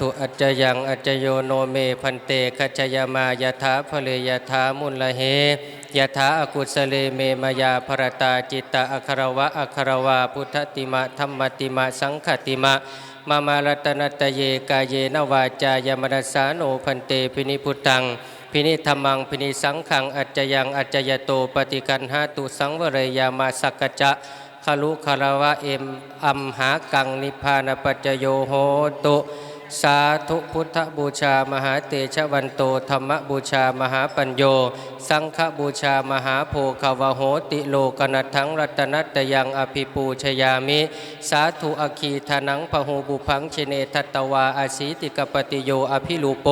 ทุอัจจยังอัจจโยโนเมพันเตคัจจยมายถาภเลยถามุละเหยถาอากุสเลเมมายาภรตาจิตตะอัครวะอัครวาพุทธติมะธรรมติมะสังขติมะมามารัตนตเยกายเยนวาจายมนัสสาโนพันเตพินิพุตังพินิธรรมังพินิสังขังอัจจยังอัจจยโตปฏิกันหาตุสังวรยามาสักกจะขลุคารวะเอมอัมหากังนิพานปัจโยโหตุ สาธุพุทธบูชามหาเตชะวันโตธรรมบูชามหาปัญโย สังฆบูชามหาโพคาวโหติโลกนัตถังรัตนัตยังอภิปูชยามิ สาธุอคีธนังพหูบุพังชเนทัตวาอาศีติกปติโยอภิลูโป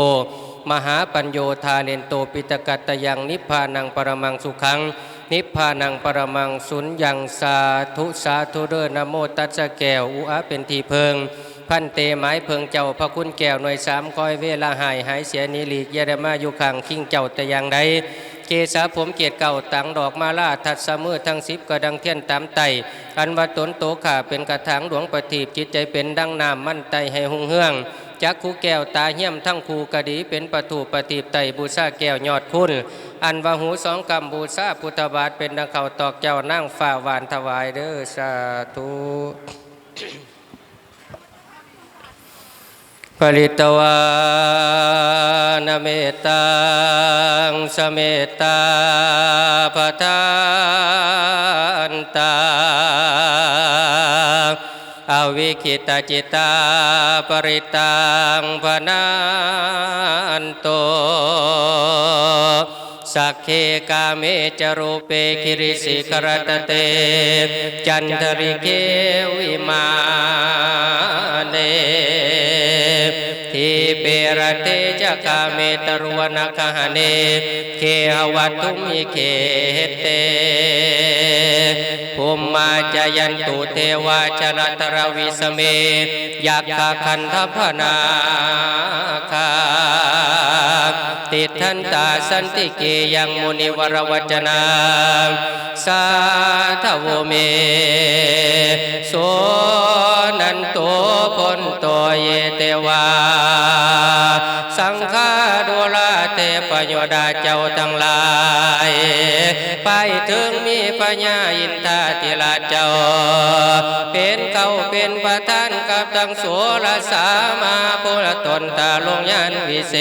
มหาปัญโยธาเลนโตปิตกัตตยังนิพพานังปรมังสุขังนิพพานังปรมังสุญญังสาธุสาธุเรนะโมตัสสะแก้วอุอะเป็นทีเพิง พันเตไม้เพิงเจ้าพระคุณแก้วหน่วยสามคอยเวลาหายหายเสียนิลีกเยรมาอยู่ข้างคิงเจ้าแต่อย่างใดเกษาผมเกียรติเก่าตังดอกมาลาทัดสมือทั้งสิบกระดังเทียนตามไตอันว่าตนโตขาเป็นกระถางหลวงประทีปจิตใจเป็นดังน้ำมั่นไตให้หุงเฮืองจักคูแก้วตาเหี้ยมทั้งคูกระดีเป็นประตูปฏิบไตบูชาแก้วยอดคุณ อันว่าหูสองกำบูชาพุทธบาทเป็นดังเขาตอกเจ้านั่งฝ่าหวานถวายเด้อสาธุ ปริตวานเมตตังสเมตตาปทานตาอวิคิตจิตาปริตังพนันโตสักเคกาเมจรูเปคิริสิกรตเต จันทริเกวิมา เตจะกาเมตรวนคหเน เคหวัตุมิเคเตภูมิมาจายันตุเทวาชนะตรวิสเมยักขคันทพนาคาติทันตาสันติเกยังมุนิวรวจนาสาธวเมโสนันโตพนโตเยเตวา สังฆาดุลาเทปโยดาเจ้าทั้งหลาย ไปถึงมีปัญญาอินทาติลาเจ้า เป็นเขาเป็นประธาน กับทั้งโสรสามาปุรตนตาลงยันวิเศ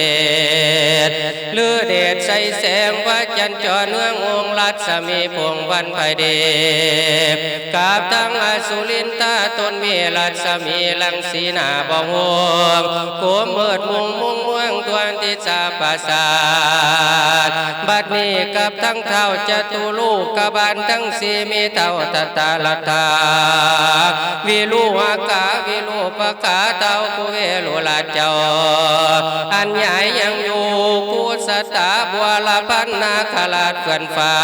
ษลือเดชใสแสงพระจันทร์จอเนื้ององค์รัศมีพวงวันไพเดบกับทั้งอสุรินตาตนมีรัศมีลังสีนาบ่ห่วงโคมเมิดมุงมุงม่วงตวนทิจาปราสาทบัดนี้กับทั้งเท่าจตุลูกกบาลทั้งสีมีเท่าตตาลตาวิลูหากาวิลูปกาเต้ากุเวลุลาเจ้าอันใหญ่ยังอยู่กู ตาบัวละพันนาขลาดเพื่อนฟา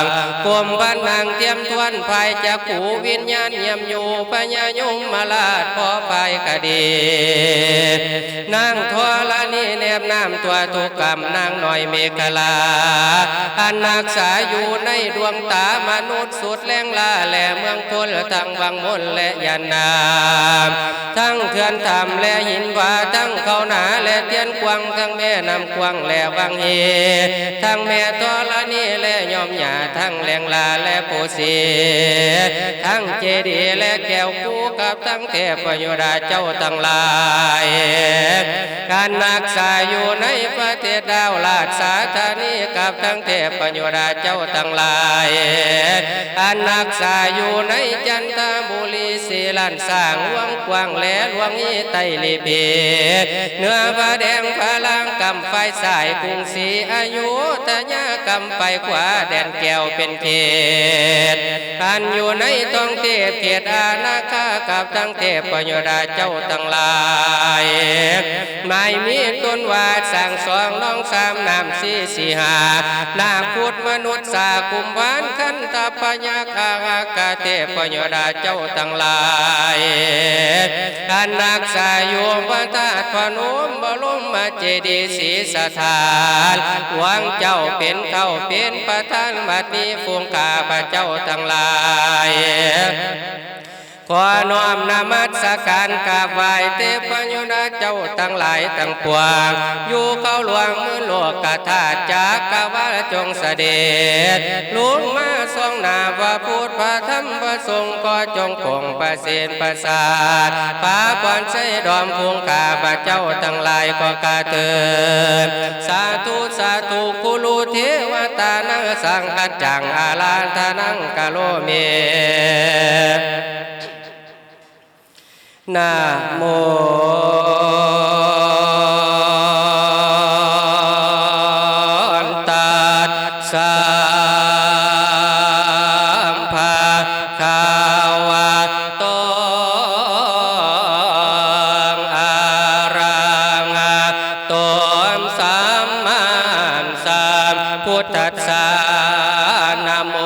งกลมบ้านนางเตรียมทวนภายจากกูวิญญาณเยี่ยมอยู่พญายงมาลาดพอภายคดีนางทวละนี่แนบน้ำตัวทุกกรรมนางหน่อยเมฆลาอันนักษาอยู่ในดวงตามนุษย์สุดแรงลาแหล่เมืองพลทั้งวังมนและยันนามทั้งเถื่อนทำและหินว่าทั้งเขาหนาและเทียนกวางทั้งแม่นำกวางและวังเฮทั้งแม่ตอละนี่และยอมหยาทั้งแรงลาและปูสีทั้งเจดีและแก้วคู่กับทั้งเทพโยดาเจ้าทั้งหลายการนักษาอยู่ในประเทศดาวลาดสาธานีกับทั้งเทพโยดาเจ้าทั้งหลายการนักษาอยู่ในจันทบุรีสีลันสร้างหลวงกว้างและหลวงอีไตลีเบีเนื้อพระแดงพระลางกำไฟสายกรุงศรีอายุทยา กำไปขวาแดนแก้วเป็นเขตการอยู่ในท้องเทพเขตอาณาคากับทั้งเทพปโยดาเจ้าทั้งหลายไม่มีต้นว่าสั่งสองน้องสามนามสี่สี่หานาพุทธมนุษย์สากุมวานขันตาปญาคากาเทพโยดาเจ้าทั้งหลายการนักษายโยมพระธาตุพนมบรมเจดีย์ศรีสถานหวังเจ้าเป็นเจ้าเป็นประธานบัดนี้ฟูงกาพระเจ้าทั้งหลาย ขอน้อมนมัสการกราบไหว้เทพยุนาเจ้าทั้งหลายทั้งปวง อยู่เข้าหลวงมือโลกกธาตุจักรวาจงเสด็จลุงมาทรงนาพระพุทธพระธรรมพระสงฆ์ก็จงคงประเสนประสาทพาปอนใช้ดอมคงกาพระเจ้าทั้งหลายก็กาเถิดสาธุสาธุคุลูเทวตานังสังกัจจังอาลาทานังกะโลเม นะโมตัสสะภะคะวะโตอะระหะโตสัมมาสัมพุทธัสสะนะโม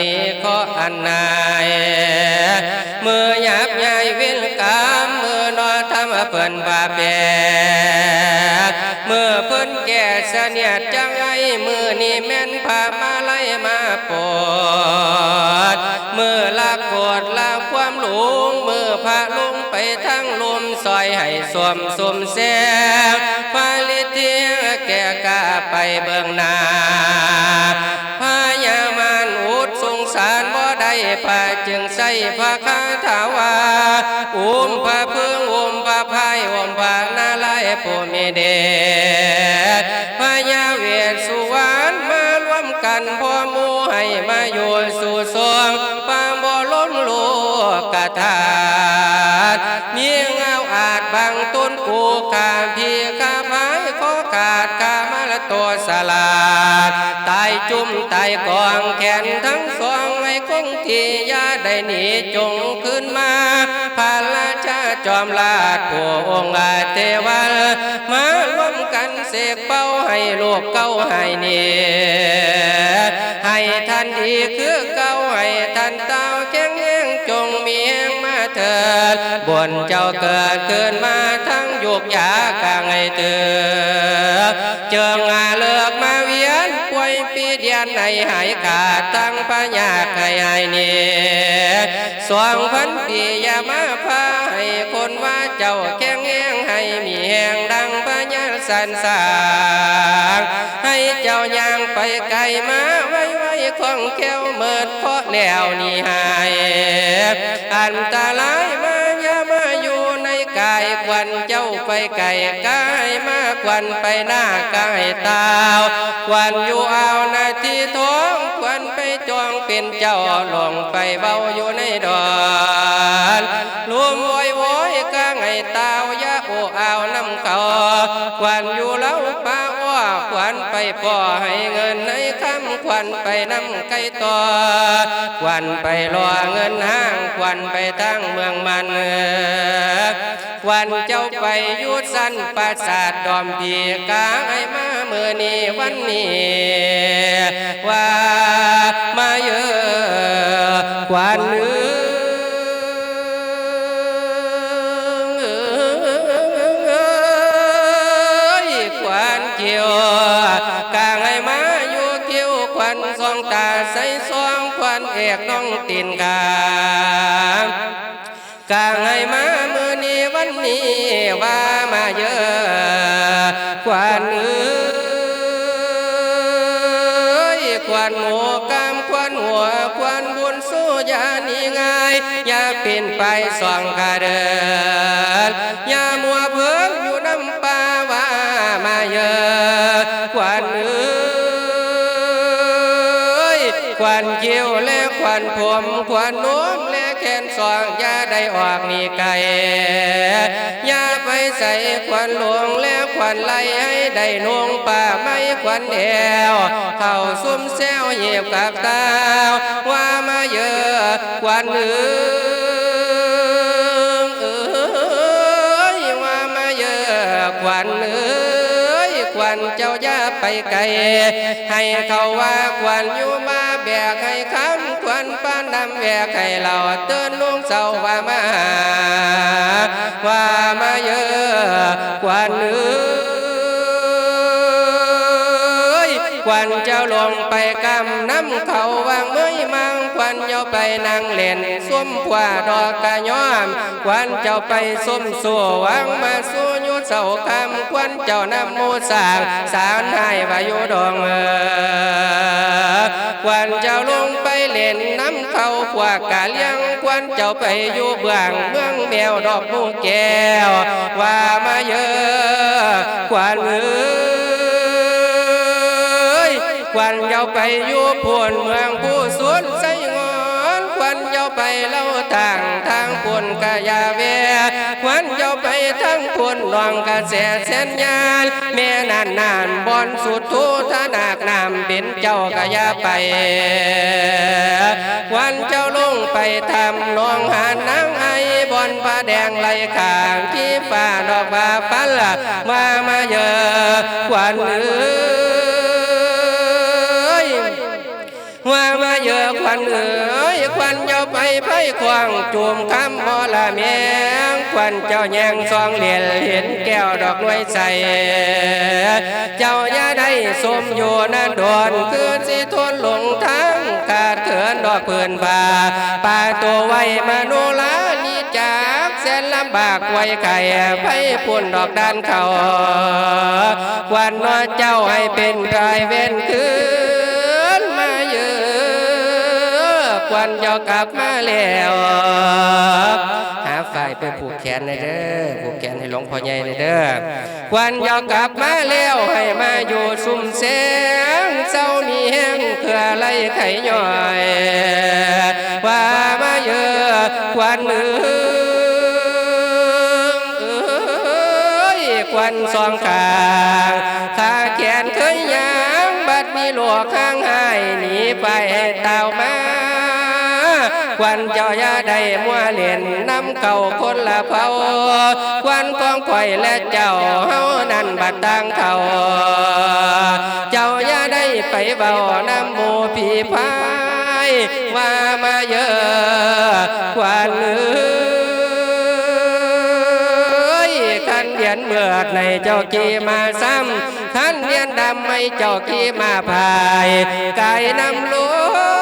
นี้ขออันนายมือหยาบใหญ่วิลกามมือนอทำเพิ่นบาแบกมือเพิ่นแก่เสนียดจังไงมือนี้แม่นพามาไล่มาปวดมือลากโกรธลากความหลงมือพระลุงไปทั้งลุมซอยให้สวมสมแสารบ่ได้พาจึงใส่พระคาถาวาอุ้มพระพึ่งอุ้มพระพายอุ้มพระนาลายผู้มีเดชพญาเวสสุวรรณมารวมกันพ่อมูให้มาอยู่สู่สวงปางบ่ล้นโลกธาตุมีเงาอาจบางต้นกูขาพี่ขาพายขอขาดขามาละตัวสลาดตายจุ่มตายกองแขนทั้ง คงที่ยาได้หนีจงขึ้นมาพาราชาจอมลาดผู้องค์อาเทวันมารวมกันเสกเป้าให้ลูกเก้าให้เนียให้ท่านดีคือเก้าให้ท่านเต้าแข็งแรงจงมีแห่งมาเถิดบนเจ้าเกิดขึ้นมาทั้งยุกยากางให้เตือเจิงา นในหายขาดตั้งพญาไก่ให้เนียสวงพันปียามาพาให้คนว่าเจ้าแข็งแรงให้มีแห่งดังพญาสันสางให้เจ้าย่างไปไกลมาไว้ไว้ของแก้วเมิดเพราะแล้วนี่หาย อันตรายมาย่า ควันเจ้าไปไกลกายมาควันไปหน้ากายตาวควันอยู่เอานาทีท้องควันไปจองเป็นเจ้าลงไปเบาอยู่ในดอนรวมโวยโวยกางให้ตาวยาโอเอาน้ำเขาควันอยู่เล้าป้าอ้อควันไปป่อให้เงินในคำควันไปน้ำไก่ต่อควันไปรอเงินห้างควันไปทั้งเมืองมันค วันเจ้าไปยุดสันปราสาทดอมพีกาไอมาเมื่อนี้วันนี้ว่ามาเยอะกว่านื้อตาใส่ซองควันเอกน้องตีนกากางไอ้มา วันนี้ว่ามาเยอะควันเอ้ยควันหมูกามควันหัวควันบุญสู้ยาหนีง่ายอย่าเป็นไปส่องกระเดินอย่ามัวเพิ่งอยู่น้ำป่าว่ามาเยอะควันเอ้ยควันเกี่ยวและควันผมควันโน้ อย่าได้อกนี่ไกลอย่าไปใส่ควันหลวงและควันไหลให้ได้นวงป่าไม่ควันแอวเข้าซุ่มแซวเหยียบกับตาว่ามาเยอะควันเอ้ยเอ้ยว่ามาเยอะควันเอ้ยควันเจ้าย่าไปไกลให้เขาว่าควันอยู่มาแบกให้คำควันป้า นดำแบกให้เราตือนลุงเศร้าว่ามาว่ามาเยอะควันเอ้ยควันเจ้าลงไปกำน้ำเขาวางเมื่อยมังควันเจ้าไปนั่งเล่นส้มกว่าดอกกระย้อมควันเจ้าไปส้มสัววางมาสู้ เสาคำควันเจ้านำมูสางสารให้วายุดองเออควันเจ้าลงไปเล่นน้ำเขาพวกกะเลี้ยงควันเจ้าไปอยู่เบื้องเมืองแมวดอกมูแก้ว ว่ามาเยอะควันเอ้ยควันเยาไปอยู่พวนเมืองผู้สวนใส่งอนควันเยา ไปเล่าทางทางพวนกะยาเวควันเยาไปทั้งพวนนองกะแสเส้นยานแม่นานนานบอนสุดทุทนาคนามเป็นเจ้ากะยาไปควันเจ้าลงไปทำนองหานนางไอบอนผ้าแดงไหลขางที่ฟ้าดอกบาฟันละมามาเยอะควันเอ้ เยอะควันเอ๋ยควันเจ้าไปไพ่ควางจุ่มคำมอละเมียงควันเจ้าแยงซองเหรียญเห็นแก้วดอกน้วยใสเจ้าอย่าได้สมอยู่นั่นดอนคือสิทนหลงทางขาดเขินดอกเพื่อนบาป่าตัวไว้มาโนลานี่จากแสนลำบากไว้ไก่ไพ่ปุ่นดอกด้านเขาควันน้อเจ้าให้เป็นรายเว้นคืน วันเจ้ากลับมาแล้วหาฝ่ายไปผูกแขนในอยเด้อผูกแขนให้หลวงพ่อใหญ่ในอยเด้อควันเจ้ากลับมาแล้วให้มาอยู่ซุ่มแสงเศร้ามีแห้งเพื่อไล่ไข่ย่อยว่ามาเยอะควันเอ้ควันสองขางขาแขนเคยยางบัดมีหลวกข้างหายหนีไปเต่ามา ควันเจ้าย่าได้มัวเล่นน้ำเก่าคนละเผาควันกองข่อยและเจ้าเฮานั่นบัดตังเขาเจ้าย่าได้ไปเบาน้ำหมูผีพายว่ามาเยอะควันเอ้ยขันเดียนเมื่อในเจ้ากีมาซ้ำขันเดียนดำไม่เจ้ากีมาพายไกายน้ำล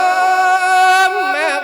ม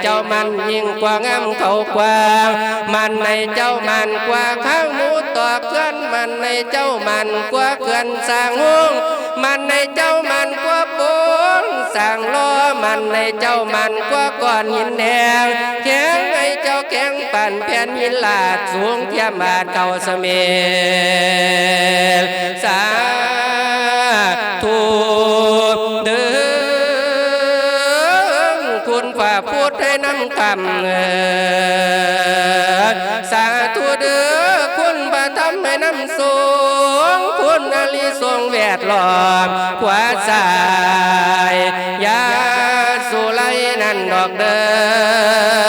เจ้ามันยิ่งกว่างามเขากว้ามันในเจ้ามันกว่าข้างหมูตอบเพื่อนมันในเจ้ามันกว่าเขื่อนสางหงมันในเจ้ามันกว่าปูนสางล้อมันในเจ้ามันกว่าก้อนหินแดงแข็งไอเจ้าแข็งปั่นแผ่นหินลาดสูงเทียมบาดเก่าเสมสา ให้น้ำคำเอ่อสาธุเด้อคุณบาทำให้น้ำสูงคุณอลิทรงแวดล้อมขวาซ้ายยาสุไลนั่นดอกเด้อ